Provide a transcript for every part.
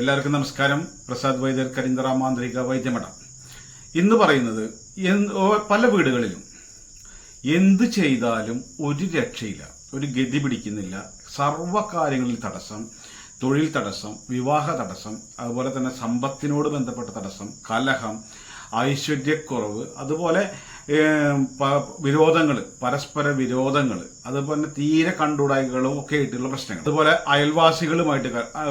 എല്ലാവർക്കും നമസ്കാരം. പ്രസാദ് വൈദ്യർ കരിന്തറ മാന്ത്രിക വൈദ്യമഠം. ഇന്ന് പറയുന്നത് പല വീടുകളിലും എന്ത് ചെയ്താലും ഒരു രക്ഷയില്ല ഒരു ഗതി പിടിക്കുന്നില്ല. സർവകാര്യങ്ങളിൽ തടസ്സം തൊഴിൽ തടസ്സം വിവാഹ തടസ്സം അതുപോലെ തന്നെ സമ്പത്തിനോട് ബന്ധപ്പെട്ട തടസ്സം കലഹം ഐശ്വര്യക്കുറവ് അതുപോലെ വിരോധങ്ങൾ പരസ്പര വിരോധങ്ങൾ അതുപോലെ തീരെ കണ്ടുടായ്കളും ഒക്കെ ആയിട്ടുള്ള പ്രശ്നങ്ങൾ അതുപോലെ അയൽവാസികളുമായിട്ട് ആ,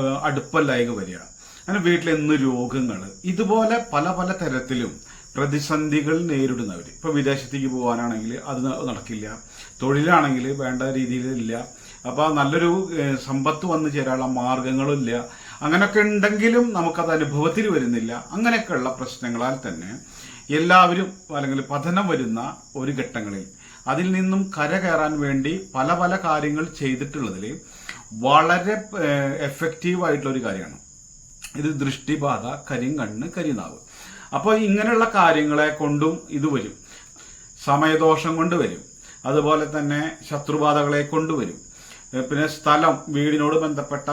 വരിക. അങ്ങനെ വീട്ടിൽ എന്ന് രോഗങ്ങൾ ഇതുപോലെ പല പല തരത്തിലും പ്രതിസന്ധികൾ നേരിടുന്നവർ ഇപ്പൊ വിദേശത്തേക്ക് പോകാനാണെങ്കിൽ അത് നടക്കില്ല. തൊഴിലാണെങ്കിൽ വേണ്ട രീതിയിലില്ല അപ്പൊ നല്ലൊരു സമ്പത്ത് വന്നു ചേരാനുള്ള മാർഗങ്ങളില്ല അങ്ങനെയൊക്കെ ഉണ്ടെങ്കിലും നമുക്കത് അനുഭവത്തിൽ വരുന്നില്ല. അങ്ങനെയൊക്കെയുള്ള പ്രശ്നങ്ങളാൽ തന്നെ എല്ലാവരും അല്ലെങ്കിൽ പഠനം വരുന്ന ഒരു ഘട്ടങ്ങളിൽ അതിൽ നിന്നും കരകയറാൻ വേണ്ടി പല പല കാര്യങ്ങൾ ചെയ്തിട്ടുള്ളതിൽ വളരെ എഫക്റ്റീവ് ആയിട്ടുള്ള ഒരു കാര്യമാണ്. ഇത് ദൃഷ്ടിബാധ കരിങ്കണ്ണ് കരിനാവ്. അപ്പോൾ ഇങ്ങനെയുള്ള കാര്യങ്ങളെ കൊണ്ടും ഇത് വരും. സമയദോഷം കൊണ്ട് വരും. അതുപോലെ തന്നെ ശത്രുബാധകളെ കൊണ്ടുവരും പിന്നെ സ്ഥലം വീടിനോട് ബന്ധപ്പെട്ട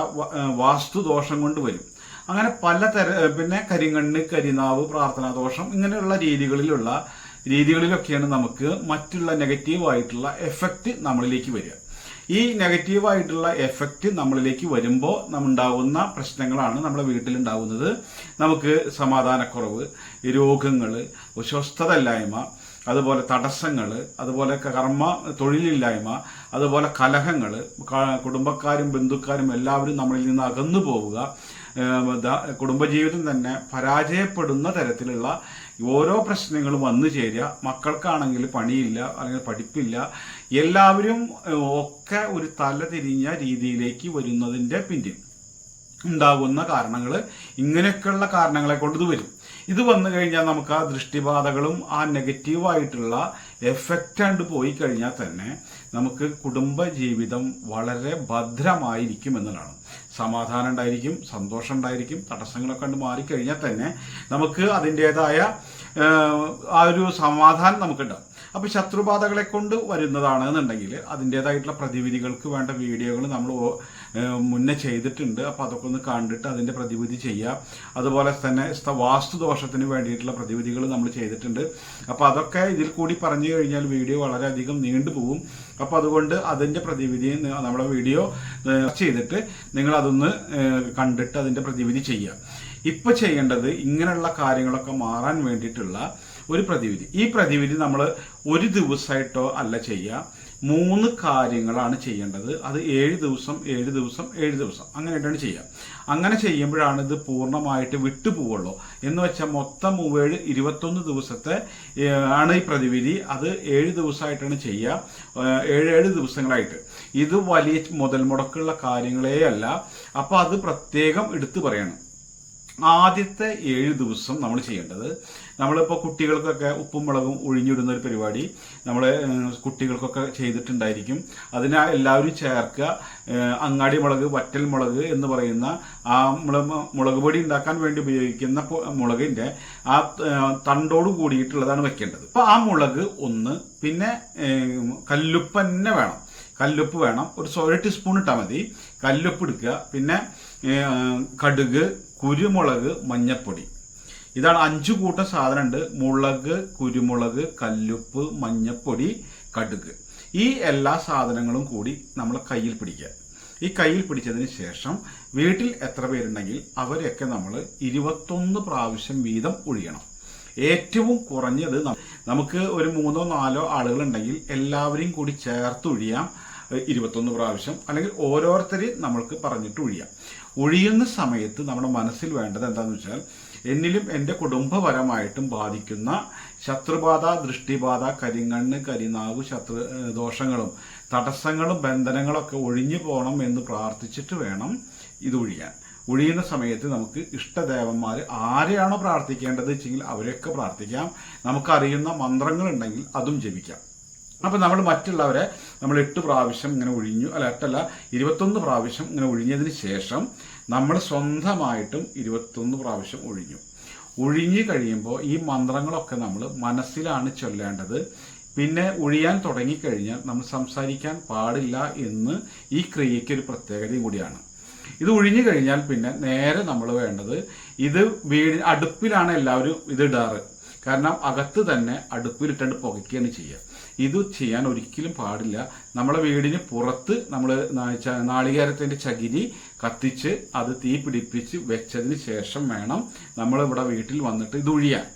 വാസ്തുദോഷം കൊണ്ട് വരും. അങ്ങനെ പല തര പിന്നെ കരിങ്കണ്ണ് കരിനാവ് പ്രാർത്ഥനാ ദോഷം ഇങ്ങനെയുള്ള രീതികളിലുള്ള രീതികളിലൊക്കെയാണ് നമുക്ക് മറ്റുള്ള നെഗറ്റീവായിട്ടുള്ള എഫക്റ്റ് നമ്മളിലേക്ക് വരിക. ഈ നെഗറ്റീവായിട്ടുള്ള എഫക്റ്റ് നമ്മളിലേക്ക് വരുമ്പോൾ ഉണ്ടാകുന്ന പ്രശ്നങ്ങളാണ് നമ്മുടെ വീട്ടിലുണ്ടാകുന്നത് നമുക്ക് സമാധാനക്കുറവ് രോഗങ്ങൾ സ്വസ്ഥതയില്ലായ്മ അതുപോലെ തടസ്സങ്ങൾ അതുപോലെ കർമ്മ തൊഴിലില്ലായ്മ അതുപോലെ കലഹങ്ങൾ കുടുംബക്കാരും ബന്ധുക്കാരും എല്ലാവരും നമ്മളിൽ നിന്ന് അകന്നു പോവുക. കുടുംബജീവിതം തന്നെ പരാജയപ്പെടുന്ന തരത്തിലുള്ള ഓരോ പ്രശ്നങ്ങളും വന്നു ചേരുക. മക്കൾക്കാണെങ്കിൽ പണിയില്ല അല്ലെങ്കിൽ പഠിപ്പില്ല. എല്ലാവരും ഒക്കെ ഒരു തല തിരിഞ്ഞ രീതിയിലേക്ക് വരുന്നതിന്റെ പിന്നിൽ ഉണ്ടാകുന്ന കാരണങ്ങൾ ഇങ്ങനെയൊക്കെയുള്ള കാരണങ്ങളെ കൊണ്ട് ഇത് വരും. ഇത് വന്നു കഴിഞ്ഞാൽ നമുക്ക് ആ ദൃഷ്ടിബാധകളും ആ നെഗറ്റീവായിട്ടുള്ള എഫക്റ്റ് കണ്ട് പോയി കഴിഞ്ഞാൽ തന്നെ നമുക്ക് കുടുംബ ജീവിതം വളരെ ഭദ്രമായിരിക്കും എന്നതാണ് സമാധാനം ഉണ്ടായിരിക്കും സന്തോഷം ഉണ്ടായിരിക്കും തടസ്സങ്ങളൊക്കെ കണ്ട് മാറിക്കഴിഞ്ഞാൽ തന്നെ നമുക്ക് അതിന്റേതായ ആ ഒരു സമാധാനം നമുക്കുണ്ടാവും. അപ്പോൾ ശത്രുബാധകളെ കൊണ്ട് വരുന്നതാണ് എന്നുണ്ടെങ്കിൽ അതിന്റേതായിട്ടുള്ള പ്രതിവിധികൾക്ക് വേണ്ട വീഡിയോകൾ നമ്മൾ മുന്നേ ചെയ്തിട്ടുണ്ട്. അപ്പോൾ അതൊക്കെ ഒന്ന് കണ്ടിട്ട് അതിന്റെ പ്രതിവിധി ചെയ്യുക. അതുപോലെ തന്നെ വാസ്തുദോഷത്തിന് വേണ്ടിയിട്ടുള്ള പ്രതിവിധികൾ നമ്മൾ ചെയ്തിട്ടുണ്ട്. അപ്പോൾ അതൊക്കെ ഇതിൽ കൂടി പറഞ്ഞു കഴിഞ്ഞാൽ വീഡിയോ വളരെയധികം നീണ്ടുപോകും. അപ്പൊ അതുകൊണ്ട് അതിന്റെ പ്രതിവിധി നമ്മുടെ വീഡിയോ ചെയ്തിട്ട് നിങ്ങൾ അതൊന്ന് കണ്ടിട്ട് അതിന്റെ പ്രതിവിധി ചെയ്യുക ഇപ്പൊ ചെയ്യേണ്ടത് ഇങ്ങനെയുള്ള കാര്യങ്ങളൊക്കെ മാറാൻ വേണ്ടിയിട്ടുള്ള ഒരു പ്രതിവിധി. ഈ പ്രതിവിധി നമ്മൾ ഒരു ദിവസമായിട്ടോ അല്ല ചെയ്യുക മൂന്ന് കാര്യങ്ങളാണ് ചെയ്യേണ്ടത്. അത് ഏഴ് ദിവസം ഏഴ് ദിവസം ഏഴ് ദിവസം. അങ്ങനെയായിട്ടാണ് ചെയ്യുക. അങ്ങനെ ചെയ്യുമ്പോഴാണ് ഇത് പൂർണമായിട്ട് വിട്ടുപോവുള്ളൂ. എന്ന് വെച്ചാൽ മൊത്തം മൂവേഴ് ഇരുപത്തൊന്ന് ദിവസത്തെ ആണ് ഈ പ്രതിവിധി. അത് ഏഴ് ദിവസമായിട്ടാണ് ചെയ്യുക. ഏഴ് ഏഴ് ദിവസങ്ങളായിട്ട്. ഇത് വലിയ മുതൽ മുടക്കുള്ള കാര്യങ്ങളേ അല്ല അപ്പോൾ അത് പ്രത്യേകം എടുത്തു പറയണം. ആദ്യത്തെ ഏഴ് ദിവസം നമ്മൾ ചെയ്യേണ്ടത് നമ്മളിപ്പോൾ കുട്ടികൾക്കൊക്കെ ഉപ്പും മുളകും ഒഴിഞ്ഞിടുന്ന ഒരു പരിപാടി. നമ്മൾ കുട്ടികൾക്കൊക്കെ ചെയ്തിട്ടുണ്ടായിരിക്കും. അതിന് എല്ലാവരും ചേർക്കുക. അങ്ങാടി മുളക് വറ്റൽ മുളക് എന്ന് പറയുന്ന ആ മുളക് പൊടി ഉണ്ടാക്കാൻ വേണ്ടി ഉപയോഗിക്കുന്ന മുളകിന്റെ ആ തണ്ടോട് കൂടിയിട്ടുള്ളതാണ് വെക്കേണ്ടത്. അപ്പൊ ആ മുളക് ഒന്ന് പിന്നെ കല്ലുപ്പ് തന്നെ വേണം. കല്ലുപ്പ് വേണം. ഒരു ഒരു ടീസ്പൂൺ ഇട്ടാൽ മതി. കല്ലുപ്പ് എടുക്കുക പിന്നെ കടുക് കുരുമുളക് മഞ്ഞപ്പൊടി. ഇതാണ് അഞ്ചു കൂട്ടം സാധനം ഉണ്ട് മുളക് കുരുമുളക് കല്ലുപ്പ് മഞ്ഞപ്പൊടി കടുക്. ഈ എല്ലാ സാധനങ്ങളും കൂടി നമ്മൾ കയ്യിൽ പിടിക്കുക. ഈ കയ്യിൽ പിടിച്ചതിന് ശേഷം വീട്ടിൽ എത്ര പേരുണ്ടെങ്കിൽ അവരെയൊക്കെ നമ്മൾ ഇരുപത്തൊന്ന് പ്രാവശ്യം വീതം ഒഴിയണം. ഏറ്റവും കുറഞ്ഞത് നമുക്ക് ഒരു മൂന്നോ നാലോ ആളുകളുണ്ടെങ്കിൽ എല്ലാവരെയും കൂടി ചേർത്ത് ഒഴിയാം. ഇരുപത്തൊന്ന് പ്രാവശ്യം. അല്ലെങ്കിൽ ഓരോരുത്തരെയും നമ്മൾക്ക് പറഞ്ഞിട്ട് ഒഴിയാം. ഒഴിയുന്ന സമയത്ത് നമ്മുടെ മനസ്സിൽ വേണ്ടത് എന്താണെന്ന് വെച്ചാൽ എന്നിലും എന്റെ കുടുംബപരമായിട്ടും ബാധിക്കുന്ന ശത്രുബാധ ദൃഷ്ടിബാധ കരിങ്കണ്ണ് കരിനാവ് ശത്രു ദോഷങ്ങളും തടസ്സങ്ങളും ബന്ധനങ്ങളൊക്കെ ഒഴിഞ്ഞു പോകണം എന്ന് പ്രാർത്ഥിച്ചിട്ട് വേണം ഇത് ഒഴിയാൻ. ഒഴിയുന്ന സമയത്ത് നമുക്ക് ഇഷ്ടദേവന്മാർ ആരെയാണോ പ്രാർത്ഥിക്കേണ്ടത് വെച്ചെങ്കിൽ അവരെയൊക്കെ പ്രാർത്ഥിക്കാം. നമുക്കറിയുന്ന മന്ത്രങ്ങളുണ്ടെങ്കിൽ അതും ജപിക്കാം. അപ്പം നമ്മൾ മറ്റുള്ളവരെ നമ്മൾ എട്ട് പ്രാവശ്യം ഇങ്ങനെ ഒഴിഞ്ഞു അല്ല എട്ടല്ല ഇരുപത്തൊന്ന് പ്രാവശ്യം ഇങ്ങനെ ഒഴിഞ്ഞതിന് ശേഷം നമ്മൾ സ്വന്തമായിട്ടും ഇരുപത്തൊന്ന് പ്രാവശ്യം ഒഴിഞ്ഞു. ഒഴിഞ്ഞു കഴിയുമ്പോൾ ഈ മന്ത്രങ്ങളൊക്കെ നമ്മൾ മനസ്സിലാണ് ചൊല്ലേണ്ടത്. പിന്നെ ഒഴിയാൻ തുടങ്ങിക്കഴിഞ്ഞാൽ നമ്മൾ സംസാരിക്കാൻ പാടില്ല എന്ന് ഈ ക്രിയയ്ക്ക് ഒരു പ്രത്യേകതയും കൂടിയാണ്. ഇത് ഒഴിഞ്ഞു കഴിഞ്ഞാൽ പിന്നെ നേരെ നമ്മൾ വേണ്ടത് ഇത് വീട് അടുപ്പിലാണ് എല്ലാവരും ഇത് ഇടാറ്. കാരണം അകത്ത് തന്നെ അടുപ്പിലിട്ടുണ്ട് പുകയ്ക്കുകയാണ് ചെയ്യുക. ഇത് ചെയ്യാൻ ഒരിക്കലും പാടില്ല. നമ്മളെ വീടിന് പുറത്ത് നമ്മൾ നാളികേരത്തിന്റെ ചകിരി കത്തിച്ച് അത് തീ പിടിപ്പിച്ച് വെച്ചതിന് ശേഷം വേണം നമ്മൾ ഇവിടെ വീട്ടിൽ വന്നിട്ട് ഇത് ഒഴിയാൻ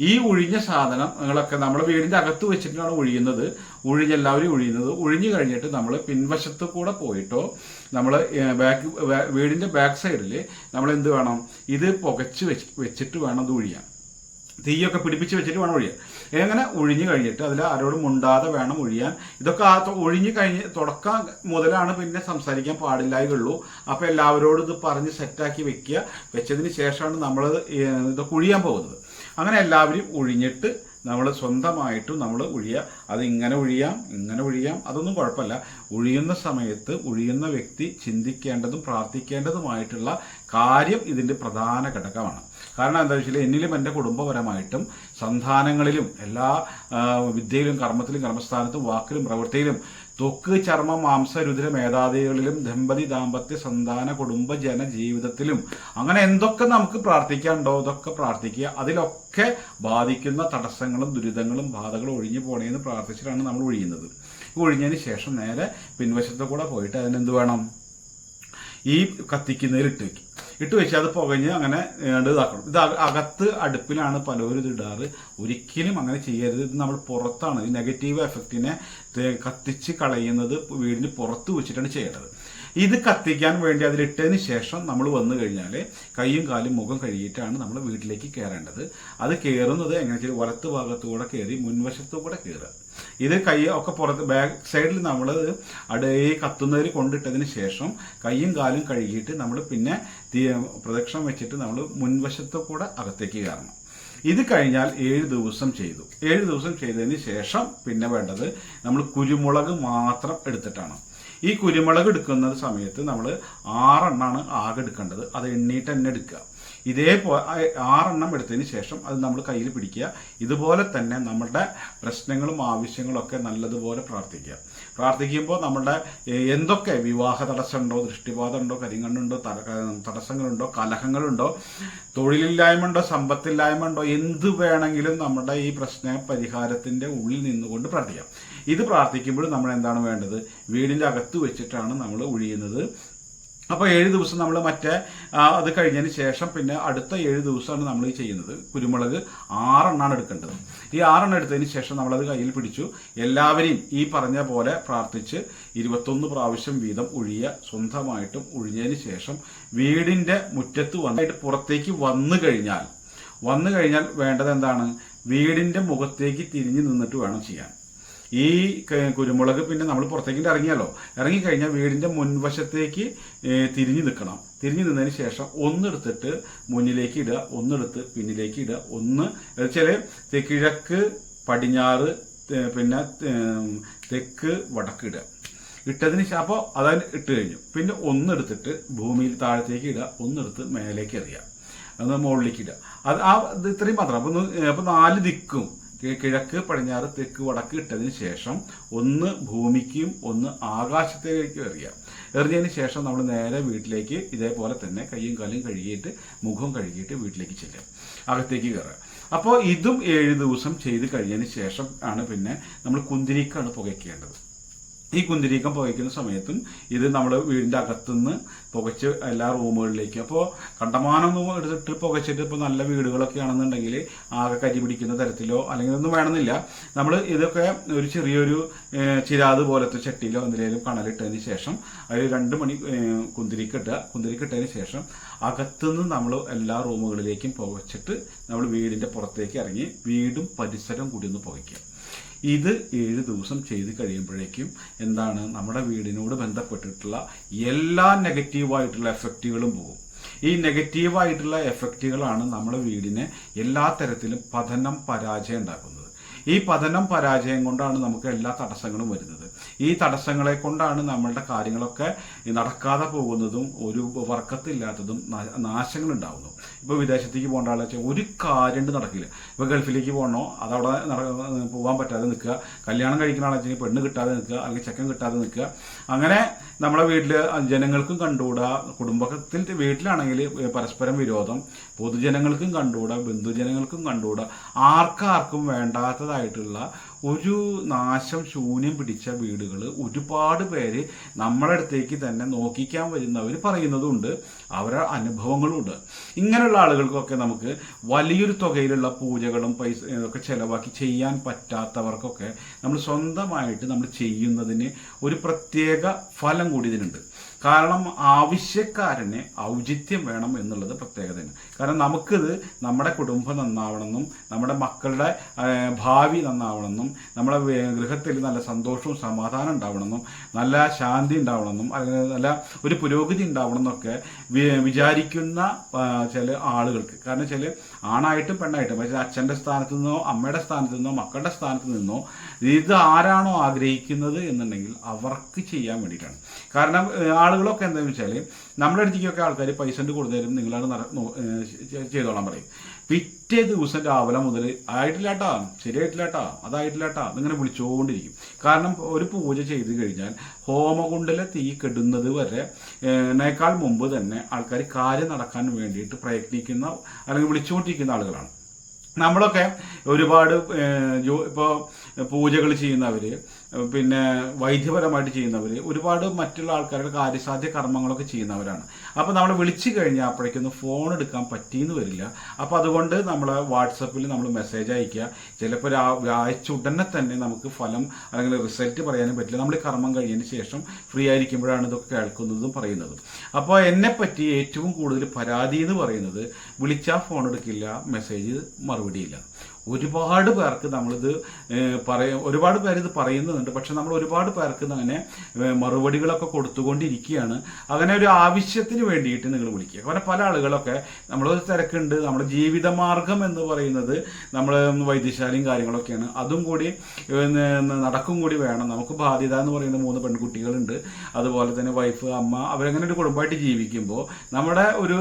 ഈ ഒഴിഞ്ഞ സാധനങ്ങളൊക്കെ നമ്മുടെ വീടിന്റെ അകത്ത് വെച്ചിട്ടാണ് ഒഴിയുന്നത് ഒഴിഞ്ഞ് എല്ലാവരും ഒഴിയുന്നത് ഒഴിഞ്ഞു കഴിഞ്ഞിട്ട് നമ്മൾ പിൻവശത്ത് കൂടെ പോയിട്ടോ നമ്മൾ ബാക്ക് വീടിന്റെ ബാക്ക് സൈഡിൽ നമ്മൾ എന്ത് വേണം? ഇത് പുകച്ച് വെച്ച് വെച്ചിട്ട് വേണം അത് ഒഴിയാൻ തീയൊക്കെ പിടിപ്പിച്ച് വെച്ചിട്ട് വേണം ഒഴിയാൻ എങ്ങനെ ഒഴിഞ്ഞു കഴിഞ്ഞിട്ട് അതിൽ ആരോടും മുണ്ടാതെ വേണം ഒഴിയാൻ ഇതൊക്കെ ആ ഒഴിഞ്ഞു കഴിഞ്ഞ് തുടക്കം മുതലാണ് പിന്നെ സംസാരിക്കാൻ പാടില്ലായുള്ളൂ അപ്പൊ എല്ലാവരോടും ഇത് പറഞ്ഞ് സെറ്റാക്കി വെക്കുക. വെച്ചതിന് ശേഷമാണ് നമ്മൾ ഇതൊക്കെ ഒഴിയാൻ പോകുന്നത്. അങ്ങനെ എല്ലാവരും ഒഴിഞ്ഞിട്ട് നമ്മൾ സ്വന്തമായിട്ടും നമ്മൾ ഒഴിയുക അത് ഇങ്ങനെ ഒഴിയാം ഇങ്ങനെ ഒഴിയാം അതൊന്നും കുഴപ്പമില്ല. ഒഴിയുന്ന സമയത്ത് ഒഴിയുന്ന വ്യക്തി ചിന്തിക്കേണ്ടതും പ്രാർത്ഥിക്കേണ്ടതുമായിട്ടുള്ള കാര്യം ഇതിന്റെ പ്രധാന ഘടകമാണ്. കാരണം എന്താ വെച്ചാൽ എന്നിലും എന്റെ കുടുംബപരമായിട്ടും സന്താനങ്ങളിലും എല്ലാ വിദ്യയിലും കർമ്മത്തിലും കർമ്മസ്ഥാനത്തും വാക്കിലും പ്രവൃത്തിയിലും ത്വക്ക് ചർമ്മ മാംസ രുദ്ര മേധാദികളിലും ദമ്പതി ദാമ്പത്യ സന്താന കുടുംബ ജന ജീവിതത്തിലും അങ്ങനെ എന്തൊക്കെ നമുക്ക് പ്രാർത്ഥിക്കാനുണ്ടോ അതൊക്കെ പ്രാർത്ഥിക്കുക. അതിലൊക്കെ ബാധിക്കുന്ന തടസ്സങ്ങളും ദുരിതങ്ങളും ബാധകളും ഒഴിഞ്ഞു പോണേന്ന് പ്രാർത്ഥിച്ചിട്ടാണ് നമ്മൾ ഒഴിയുന്നത്. ഒഴിഞ്ഞതിന് ശേഷം നേരെ പിൻവശത്ത് കൂടെ പോയിട്ട് അതിനെന്ത് വേണം? ഈ കത്തിക്കുന്നതിൽ ഇട്ട് ഇട്ട് വെച്ച് അത് പുകഞ്ഞ് അങ്ങനെ ഇതാക്കണം. ഇത് അക- അകത്ത് അടുപ്പിലാണ് പലരും ഇത് ഇടാറ്. ഒരിക്കലും അങ്ങനെ ചെയ്യരുത്. ഇത് നമ്മൾ പുറത്താണ്. ഈ നെഗറ്റീവ് എഫക്റ്റിനെ കത്തിച്ച് കളയുന്നത് വീടിന് പുറത്ത് വെച്ചിട്ടാണ് ചെയ്യേണ്ടത്. ഇത് കത്തിക്കാൻ വേണ്ടി അതിലിട്ടതിന് ശേഷം നമ്മൾ വന്നു കഴിഞ്ഞാൽ കൈയും കാലും മുഖം കഴുകിയിട്ടാണ് നമ്മൾ വീട്ടിലേക്ക് കയറേണ്ടത് അത് കയറുന്നത് എങ്ങനെ വെച്ചാൽ വലത്ത് ഭാഗത്തുകൂടെ കയറി മുൻവശത്തു കൂടെ കയറുക ഇത് കൈ ഒക്കെ പുറത്ത് ബാക്ക് സൈഡിൽ നമ്മൾ അടേ കത്തുന്നവർ കൊണ്ടിട്ടതിന് ശേഷം കൈയും കാലും കഴുകിയിട്ട് നമ്മൾ പിന്നെ പ്രദക്ഷിണം വെച്ചിട്ട് നമ്മൾ മുൻവശത്തു കൂടെ അകത്തേക്ക് കയറണം. ഇത് കഴിഞ്ഞാൽ ഏഴ് ദിവസം ചെയ്തു. ഏഴ് ദിവസം ചെയ്തതിന് ശേഷം പിന്നെ വേണ്ടത് നമ്മൾ കുരുമുളക് മാത്രം എടുത്തിട്ടാണ്. ഈ കുരുമുളക് എടുക്കുന്ന സമയത്ത് നമ്മൾ ആറെണ്ണാണ് ആകെ എടുക്കേണ്ടത്. അത് എണ്ണീട്ട് തന്നെ എടുക്കുക. ഇതേപോലെ ആറെണ്ണം എടുത്തതിന് ശേഷം അത് നമ്മൾ കയ്യിൽ പിടിക്കുക. ഇതുപോലെ തന്നെ നമ്മുടെ പ്രശ്നങ്ങളും ആവശ്യങ്ങളും ഒക്കെ നല്ലതുപോലെ പ്രാർത്ഥിക്കുക. പ്രാർത്ഥിക്കുമ്പോൾ നമ്മുടെ എന്തൊക്കെ വിവാഹ തടസ്സമുണ്ടോ ദൃഷ്ടിബാധമുണ്ടോ കരിങ്കണ്ണുണ്ടോ തടസ്സങ്ങളുണ്ടോ കലഹങ്ങളുണ്ടോ തൊഴിലില്ലായ്മ ഉണ്ടോ സമ്പത്തില്ലായ്മ ഉണ്ടോ എന്ത് വേണമെങ്കിലും നമ്മുടെ ഈ പ്രശ്ന പരിഹാരത്തിന്റെ ഉള്ളിൽ നിന്നുകൊണ്ട് പ്രാർത്ഥിക്കാം. ഇത് പ്രാർത്ഥിക്കുമ്പോൾ നമ്മൾ എന്താണ് വേണ്ടത്? വീടിന്റെ അകത്ത് വെച്ചിട്ടാണ് നമ്മൾ ഒഴിയുന്നത്. അപ്പോൾ ഏഴ് ദിവസം നമ്മൾ മറ്റേ അത് കഴിഞ്ഞതിന് ശേഷം പിന്നെ അടുത്ത ഏഴ് ദിവസമാണ് നമ്മൾ ചെയ്യുന്നത്. കുരുമുളക് ആറെണ്ണാണ് എടുക്കേണ്ടത്. ഈ ആറെണ്ണം എടുത്തതിന് ശേഷം നമ്മളത് കയ്യിൽ പിടിച്ചു. എല്ലാവരെയും ഈ പറഞ്ഞ പോലെ പ്രാർത്ഥിച്ച് ഇരുപത്തൊന്ന് പ്രാവശ്യം വീതം ഒഴിയ സ്വന്തമായിട്ടും ഒഴിഞ്ഞതിന് ശേഷം വീടിന്റെ മുറ്റത്ത് വന്നിട്ട് പുറത്തേക്ക് വന്നു കഴിഞ്ഞാൽ വന്നു കഴിഞ്ഞാൽ വേണ്ടത് എന്താണ്? വീടിന്റെ മുഖത്തേക്ക് തിരിഞ്ഞു നിന്നിട്ട് വേണം ചെയ്യാൻ. ഈ കുരുമുളക് പിന്നെ നമ്മൾ പുറത്തേക്ക് ഇറങ്ങിയാലോ? ഇറങ്ങിക്കഴിഞ്ഞാൽ വീടിന്റെ മുൻവശത്തേക്ക് തിരിഞ്ഞു നിൽക്കണം. തിരിഞ്ഞു നിന്നതിന് ശേഷം ഒന്നെടുത്തിട്ട് മുന്നിലേക്ക് ഇടുക ഒന്നെടുത്ത് പിന്നിലേക്ക് ഇടുക ഒന്ന് വെച്ചാൽ കിഴക്ക് പടിഞ്ഞാറ് പിന്നെ തെക്ക് വടക്ക് ഇടുക. ഇട്ടതിന് അപ്പോൾ അതായത് ഇട്ട് കഴിഞ്ഞു. പിന്നെ ഒന്നെടുത്തിട്ട് ഭൂമിയിൽ താഴത്തേക്ക് ഇടുക ഒന്നെടുത്ത് മേലേക്ക് എറിയുക. അത് മുകളിലേക്ക് ഇടുക. അത് ആ ഇത് ഇത്രയും മാത്രം. അപ്പൊ അപ്പോൾ അപ്പൊ നാല് ദിക്കും. കിഴക്ക് പടിഞ്ഞാറ് തെക്ക് വടക്ക് ഇട്ടതിന് ശേഷം ഒന്ന് ഭൂമിക്കും ഒന്ന് ആകാശത്തേക്കും എറിയുക എറിഞ്ഞതിന് ശേഷം നമ്മൾ നേരെ വീട്ടിലേക്ക് ഇതേപോലെ തന്നെ കയ്യും കാലും കഴുകിയിട്ട് മുഖം കഴുകിയിട്ട് വീട്ടിലേക്ക് ചെല്ലുക. അകത്തേക്ക് കയറുക. അപ്പോൾ ഇതും ഏഴ് ദിവസം ചെയ്ത് കഴിഞ്ഞതിന് ശേഷം ആണ് പിന്നെ നമ്മൾ കുന്തിരിക്കാണ് പുകയ്ക്കേണ്ടത്. ഈ കുന്തിരീക്കം പുകയ്ക്കുന്ന സമയത്തും ഇത് നമ്മൾ വീടിന്റെ അകത്തുനിന്ന് പുകച്ച് എല്ലാ റൂമുകളിലേക്കും. അപ്പോൾ കണ്ടമാനം എടുത്തിട്ട് പുകച്ചിട്ട് ഇപ്പോൾ നല്ല വീടുകളൊക്കെ ആണെന്നുണ്ടെങ്കിൽ ആകെ കരി പിടിക്കുന്ന തരത്തിലോ അല്ലെങ്കിൽ ഒന്നും വേണമെന്നില്ല. നമ്മൾ ഇതൊക്കെ ഒരു ചെറിയൊരു ചിരാത് പോലത്തെ ചട്ടിയിലോ എന്തിലേലും കണലിട്ടതിന് ശേഷം അതിൽ രണ്ട് മണി കുന്തിരിക്കിട്ടുക കുന്തിരിക്കിട്ടതിന് ശേഷം അകത്തുനിന്ന് നമ്മൾ എല്ലാ റൂമുകളിലേക്കും പുകച്ചിട്ട് നമ്മൾ വീടിന്റെ പുറത്തേക്ക് ഇറങ്ങി വീടും പരിസരം കൂടി ഒന്ന് പുകയ്ക്കുക. ഇത് ഏഴ് ദിവസം ചെയ്ത് കഴിയുമ്പോഴേക്കും എന്താണ് നമ്മുടെ വീടിനോട് ബന്ധപ്പെട്ടിട്ടുള്ള എല്ലാ നെഗറ്റീവായിട്ടുള്ള എഫക്റ്റുകളും പോകും. ഈ നെഗറ്റീവായിട്ടുള്ള എഫക്റ്റുകളാണ് നമ്മുടെ വീടിനെ എല്ലാ തരത്തിലും പതനം പരാജയം ഉണ്ടാക്കുന്നത്. ഈ പതനം പരാജയം കൊണ്ടാണ് നമുക്ക് എല്ലാ തടസ്സങ്ങളും വരുന്നത്. ഈ തടസ്സങ്ങളെ കൊണ്ടാണ് നമ്മളുടെ കാര്യങ്ങളൊക്കെ നടക്കാതെ പോകുന്നതും ഒരു വർക്കത്തില്ലാത്തതും നാശങ്ങൾ ഉണ്ടാവുന്നു ഇപ്പൊ വിദേശത്തേക്ക് പോകേണ്ട ആളെ വെച്ചാൽ ഒരു കാര്യം നടക്കില്ല. ഇപ്പൊ ഗൾഫിലേക്ക് പോകണോ അതവിടെ പോകാൻ പറ്റാതെ നിൽക്കുക. കല്യാണം കഴിക്കുന്ന ആളെ വെച്ചാൽ പെണ്ണ് കിട്ടാതെ നിൽക്കുക അല്ലെങ്കിൽ ചെക്കൻ കിട്ടാതെ നിൽക്കുക. അങ്ങനെ നമ്മളെ വീട്ടിൽ ജനങ്ങൾക്കും കണ്ടുകൂടാ. കുടുംബത്തിൽ വീട്ടിലാണെങ്കിൽ പരസ്പരം വിരോധം പൊതുജനങ്ങൾക്കും കണ്ടുകൂടാ ബന്ധുജനങ്ങൾക്കും കണ്ടുകൂടാ. ആർക്കാർക്കും വേണ്ടാത്തതായിട്ടുള്ള ഒരു നാശം ശൂന്യം പിടിച്ച വീടുകൾ ഒരുപാട് പേര് നമ്മുടെ അടുത്തേക്ക് തന്നെ നോക്കിക്കാൻ വരുന്നവർ പറയുന്നതുണ്ട്. അവരുടെ അനുഭവങ്ങളുണ്ട്. ഇങ്ങനെയുള്ള ആളുകൾക്കൊക്കെ നമുക്ക് വലിയൊരു തുകയിലുള്ള പൂജകളും പൈസ ഒക്കെ ചിലവാക്കി ചെയ്യാൻ പറ്റാത്തവർക്കൊക്കെ നമ്മൾ സ്വന്തമായിട്ട് നമ്മൾ ചെയ്യുന്നതിന് ഒരു പ്രത്യേക ഫലം കൂടി ഇതിനുണ്ട്. കാരണം ആവശ്യക്കാരന് ഔചിത്യം വേണം എന്നുള്ളത് പ്രത്യേകതയാണ്. കാരണം നമുക്കിത് നമ്മുടെ കുടുംബം നന്നാവണമെന്നും നമ്മുടെ മക്കളുടെ ഭാവി നന്നാവണമെന്നും നമ്മുടെ ഗൃഹത്തിൽ നല്ല സന്തോഷവും സമാധാനം ഉണ്ടാവണമെന്നും നല്ല ശാന്തി ഉണ്ടാവണമെന്നും അല്ലെങ്കിൽ നല്ല ഒരു പുരോഗതി ഉണ്ടാവണമെന്നൊക്കെ വിചാരിക്കുന്ന ചില ആളുകൾക്ക്. കാരണം ചില ആണായിട്ടും പെണ്ണായിട്ടും പക്ഷേ അച്ഛന്റെ സ്ഥാനത്ത് നിന്നോ അമ്മയുടെ സ്ഥാനത്ത് നിന്നോ മക്കളുടെ സ്ഥാനത്ത് നിന്നോ ഇത് ആരാണോ ആഗ്രഹിക്കുന്നത് എന്നുണ്ടെങ്കിൽ അവർക്ക് ചെയ്യാൻ വേണ്ടിയിട്ടാണ്. കാരണം ആളുകളൊക്കെ എന്താണെന്ന് വെച്ചാൽ നമ്മുടെ അടുത്തേക്കൊക്കെ ആൾക്കാർ പൈസ കൊടുത്തേരും നിങ്ങളാണ് ചെയ്തോളാൻ പറയും. പിറ്റേ ദിവസം രാവിലെ മുതൽ ആയിട്ടില്ലാട്ടാ ശരിയായിട്ടില്ലാട്ടാ അതായിട്ടില്ലാട്ടാ എന്നിങ്ങനെ വിളിച്ചുകൊണ്ടിരിക്കും കാരണം ഒരു പൂജ ചെയ്ത് കഴിഞ്ഞാൽ ഹോമകുണ്ടിലെ തീ കെടുന്നത് വരെ നേക്കാൾ മുമ്പ് തന്നെ ആൾക്കാർ കാര്യം നടക്കാൻ വേണ്ടിയിട്ട് പ്രയത്നിക്കുന്ന അല്ലെങ്കിൽ വിളിച്ചുകൊണ്ടിരിക്കുന്ന ആളുകളാണ്. നമ്മളൊക്കെ ഒരുപാട് ഇപ്പോൾ പൂജകൾ ചെയ്യുന്നവർ പിന്നെ വൈദ്യപരമായിട്ട് ചെയ്യുന്നവർ ഒരുപാട് മറ്റുള്ള ആൾക്കാരുടെ കാര്യസാധ്യ കർമ്മങ്ങളൊക്കെ ചെയ്യുന്നവരാണ്. അപ്പോൾ നമ്മൾ വിളിച്ചു കഴിഞ്ഞാൽ അപ്പോഴേക്കൊന്നും ഫോൺ എടുക്കാൻ പറ്റിയെന്ന് വരില്ല. അപ്പോൾ അതുകൊണ്ട് നമ്മൾ വാട്സപ്പിൽ നമ്മൾ മെസ്സേജ് അയക്കുക ചിലപ്പോൾ അയച്ച ഉടനെ തന്നെ നമുക്ക് ഫലം അല്ലെങ്കിൽ റിസൾട്ട് പറയാനും പറ്റില്ല. നമ്മൾ കർമ്മം കഴിഞ്ഞതിന് ശേഷം ഫ്രീ ആയിരിക്കുമ്പോഴാണ് ഇതൊക്കെ കേൾക്കുന്നതും പറയുന്നതും. അപ്പോൾ എന്നെ പറ്റി ഏറ്റവും കൂടുതൽ പരാതി എന്ന് പറയുന്നത് വിളിച്ചാൽ ഫോൺ എടുക്കില്ല മെസ്സേജ് മറുപടിയില്ല ഒരുപാട് പേർക്ക് നമ്മളിത് പറയും ഒരുപാട് പേര് ഇത് പറയുന്നുണ്ട്. പക്ഷെ നമ്മൾ ഒരുപാട് പേർക്ക് അങ്ങനെ മറുപടികളൊക്കെ കൊടുത്തുകൊണ്ടിരിക്കുകയാണ്. അങ്ങനെ ഒരു ആവശ്യത്തിന് വേണ്ടിയിട്ട് നിങ്ങൾ വിളിക്കുക. കാരണം പല ആളുകളൊക്കെ നമ്മളൊരു തിരക്കുണ്ട്. നമ്മുടെ ജീവിതമാർഗം എന്ന് പറയുന്നത് നമ്മൾ വൈദ്യശാലയും കാര്യങ്ങളൊക്കെയാണ്. അതും കൂടി നടക്കും കൂടി വേണം. നമുക്ക് ബാധ്യത എന്ന് പറയുന്ന മൂന്ന് പെൺകുട്ടികളുണ്ട്. അതുപോലെ തന്നെ വൈഫ് അമ്മ അവരങ്ങനെ ഒരു കുടുംബമായിട്ട് ജീവിക്കുമ്പോൾ നമ്മുടെ ഒരു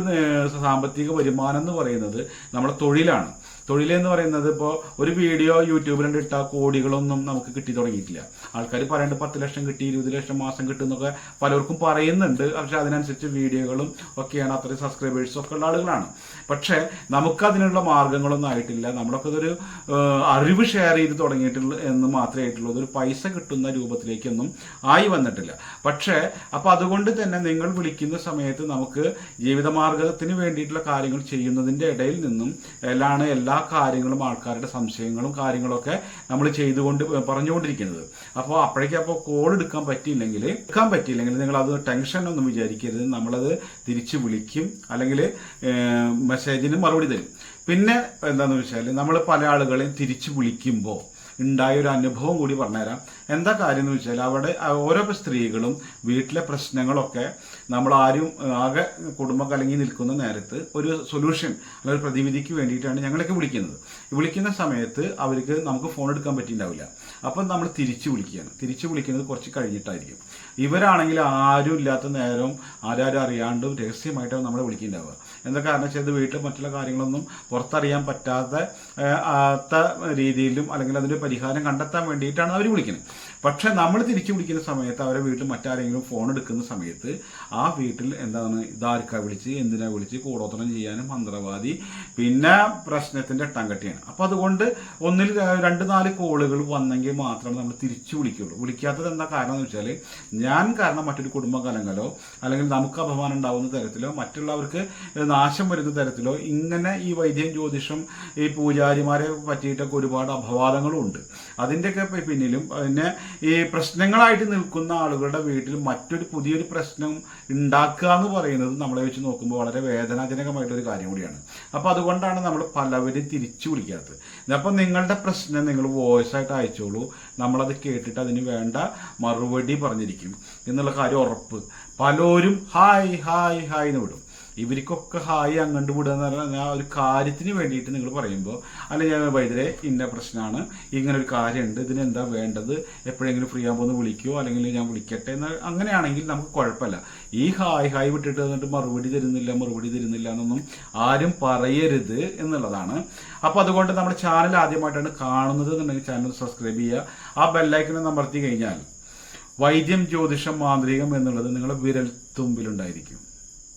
സാമ്പത്തിക വരുമാനം എന്ന് പറയുന്നത് നമ്മുടെ തൊഴിലാണ്. തൊഴിലെന്ന് പറയുന്നത് ഇപ്പോൾ ഒരു വീഡിയോ യൂട്യൂബിലുണ്ട് ഇട്ടാൽ കോടികളൊന്നും നമുക്ക് കിട്ടി തുടങ്ങിയിട്ടില്ല. ആൾക്കാർ പറയുന്നുണ്ട് പത്ത് ലക്ഷം കിട്ടി ഇരുപത് ലക്ഷം മാസം കിട്ടുന്നൊക്കെ പലർക്കും പറയുന്നുണ്ട്. പക്ഷെ അതിനനുസരിച്ച് വീഡിയോകളും ഒക്കെയാണ് അത്രയും സബ്സ്ക്രൈബേഴ്സും ഒക്കെ ഉള്ള ആളുകളാണ്. പക്ഷേ നമുക്കതിനുള്ള മാർഗങ്ങളൊന്നും ആയിട്ടില്ല. നമ്മളൊക്കെ ഇതൊരു അറിവ് ഷെയർ ചെയ്ത് തുടങ്ങിയിട്ടുള്ള എന്ന് മാത്രമേ ആയിട്ടുള്ളൂ. ഇതൊരു പൈസ കിട്ടുന്ന രൂപത്തിലേക്കൊന്നും ആയി വന്നിട്ടില്ല. പക്ഷേ അപ്പോൾ അതുകൊണ്ട് തന്നെ നിങ്ങൾ വിളിക്കുന്ന സമയത്ത് നമുക്ക് ജീവിതമാർഗത്തിന് വേണ്ടിയിട്ടുള്ള കാര്യങ്ങൾ ചെയ്യുന്നതിന്റെ ഇടയിൽ നിന്നും എല്ലാണ് എല്ലാ കാര്യങ്ങളും ആൾക്കാരുടെ സംശയങ്ങളും കാര്യങ്ങളൊക്കെ നമ്മൾ ചെയ്തുകൊണ്ട് പറഞ്ഞുകൊണ്ടിരിക്കുന്നത്. അപ്പോൾ അപ്പോഴേക്കും അപ്പോൾ കോൾ എടുക്കാൻ പറ്റിയില്ലെങ്കിൽ എടുക്കാൻ പറ്റിയില്ലെങ്കിൽ നിങ്ങൾ അത് ടെൻഷൻ ഒന്നും വിചാരിക്കരുത്. നമ്മളത് തിരിച്ച് വിളിക്കും. അല്ലെങ്കിൽ മെസ്സേജിന് മറുപടി തരും. പിന്നെ എന്താണെന്ന് വെച്ചാൽ നമ്മൾ പല ആളുകളെയും തിരിച്ചു വിളിക്കുമ്പോൾ ഉണ്ടായ ഒരു അനുഭവം കൂടി പറഞ്ഞുതരാം. എന്താ കാര്യം എന്ന് വെച്ചാൽ അവിടെ ഓരോ സ്ത്രീകളും വീട്ടിലെ പ്രശ്നങ്ങളൊക്കെ നമ്മൾ ആരും ആകെ കുടുംബം കലങ്ങി നിൽക്കുന്ന നേരത്ത് ഒരു സൊല്യൂഷൻ അല്ലെങ്കിൽ പ്രതിവിധിക്ക് വേണ്ടിയിട്ടാണ് ഞങ്ങളൊക്കെ വിളിക്കുന്നത്. വിളിക്കുന്ന സമയത്ത് അവർക്ക് നമുക്ക് ഫോൺ എടുക്കാൻ പറ്റിയിട്ടുണ്ടാവില്ല. അപ്പം നമ്മൾ തിരിച്ചു വിളിക്കുകയാണ്. തിരിച്ചു വിളിക്കുന്നത് കുറച്ച് കഴിഞ്ഞിട്ടായിരിക്കും. ഇവരാണെങ്കിൽ ആരും ഇല്ലാത്ത നേരം ആരാരും അറിയാണ്ടും രഹസ്യമായിട്ടാണ് നമ്മളെ വിളിക്കുന്നുണ്ടാവുക. എന്താ കാരണം വെച്ചാൽ വീട്ടിൽ മറ്റുള്ള കാര്യങ്ങളൊന്നും പുറത്തറിയാൻ പറ്റാത്ത രീതിയിലും അല്ലെങ്കിൽ അതിന്റെ പരിഹാരം കണ്ടെത്താൻ വേണ്ടിയിട്ടാണ് അവർ വിളിക്കുന്നത്. പക്ഷെ നമ്മൾ തിരിച്ചു വിളിക്കുന്ന സമയത്ത് അവരെ വീട്ടിൽ മറ്റാരെങ്കിലും ഫോൺ എടുക്കുന്ന സമയത്ത് ആ വീട്ടിൽ എന്താണ് ഇതാർക്കാ വിളിച്ച് എന്തിനാ വിളിച്ച് കൂടോത്രം ചെയ്യാനും മന്ത്രവാദി പിന്നെ പ്രശ്നത്തിന്റെ എട്ടാങ്കട്ടിയാണ് അപ്പൊ അതുകൊണ്ട് ഒന്നിൽ രണ്ട് നാല് കോളുകൾ വന്നെങ്കിൽ മാത്രമേ നമ്മൾ തിരിച്ചു വിളിക്കുള്ളൂ. വിളിക്കാത്തത് എന്താ കാരണം എന്ന് വെച്ചാൽ ഞാൻ കാരണം മറ്റൊരു കുടുംബ കലങ്ങലോ അല്ലെങ്കിൽ നമുക്ക് അപമാനം ഉണ്ടാവുന്ന തരത്തിലോ മറ്റുള്ളവർക്ക് നാശം വരുന്ന തരത്തിലോ ഇങ്ങനെ ഈ വൈദ്യം ജ്യോതിഷം ഈ പൂജാരിമാരെ പറ്റിയിട്ടൊക്കെ ഒരുപാട് അപവാദങ്ങളും ഉണ്ട് അതിന്റെയൊക്കെ പിന്നിലും പിന്നെ ഈ പ്രശ്നങ്ങളായിട്ട് നിൽക്കുന്ന ആളുകളുടെ വീട്ടിൽ മറ്റൊരു പുതിയൊരു പ്രശ്നം ഉണ്ടാക്കുക എന്ന് പറയുന്നത് നമ്മളെ വെച്ച് നോക്കുമ്പോൾ വളരെ വേദനാജനകമായിട്ടൊരു കാര്യം കൂടിയാണ്. അപ്പോൾ അതുകൊണ്ടാണ് നമ്മൾ പലവരും തിരിച്ചു വിളിക്കാത്തത്. അപ്പം നിങ്ങളുടെ പ്രശ്നം നിങ്ങൾ വോയിസ് ആയിട്ട് അയച്ചോളൂ. നമ്മളത് കേട്ടിട്ട് അതിന് വേണ്ട മറുപടി പറഞ്ഞിരിക്കും. എന്നുള്ള കാര്യം ഉറപ്പ്. പലരും ഹായ് ഹായ് ഹായ് എന്ന് വിടും. ഇവർക്കൊക്കെ ഹായ് അങ്ങോട്ട് വിടുക എന്ന് പറഞ്ഞാൽ ആ ഒരു കാര്യത്തിന് വേണ്ടിയിട്ട് നിങ്ങൾ പറയുമ്പോൾ അല്ലെങ്കിൽ ഞാൻ വൈദ്യരെ ഇന്ന പ്രശ്നമാണ്. ഇങ്ങനെ ഒരു കാര്യമുണ്ട്. ഇതിന് എന്താ വേണ്ടത്? എപ്പോഴെങ്കിലും ഫ്രീ ആകുമ്പോൾ ഒന്ന് വിളിക്കുമോ അല്ലെങ്കിൽ ഞാൻ വിളിക്കട്ടെ? എന്ന് അങ്ങനെയാണെങ്കിൽ നമുക്ക് കുഴപ്പമില്ല. ഈ ഹായ് ഹായ് വിട്ടിട്ട് എന്നിട്ട് മറുപടി തരുന്നില്ല മറുപടി തരുന്നില്ല എന്നൊന്നും ആരും പറയരുത് എന്നുള്ളതാണ്. അപ്പോൾ അതുകൊണ്ട് നമ്മുടെ ചാനൽ ആദ്യമായിട്ടാണ് കാണുന്നത് എന്നുണ്ടെങ്കിൽ ചാനൽ സബ്സ്ക്രൈബ് ചെയ്യുക. ആ ബെല്ലൈക്കനെ അമർത്തി കഴിഞ്ഞാൽ വൈദ്യം ജ്യോതിഷം മാന്ത്രികം എന്നുള്ളത് നിങ്ങളുടെ വിരൽ തുമ്പിലുണ്ടായിരിക്കും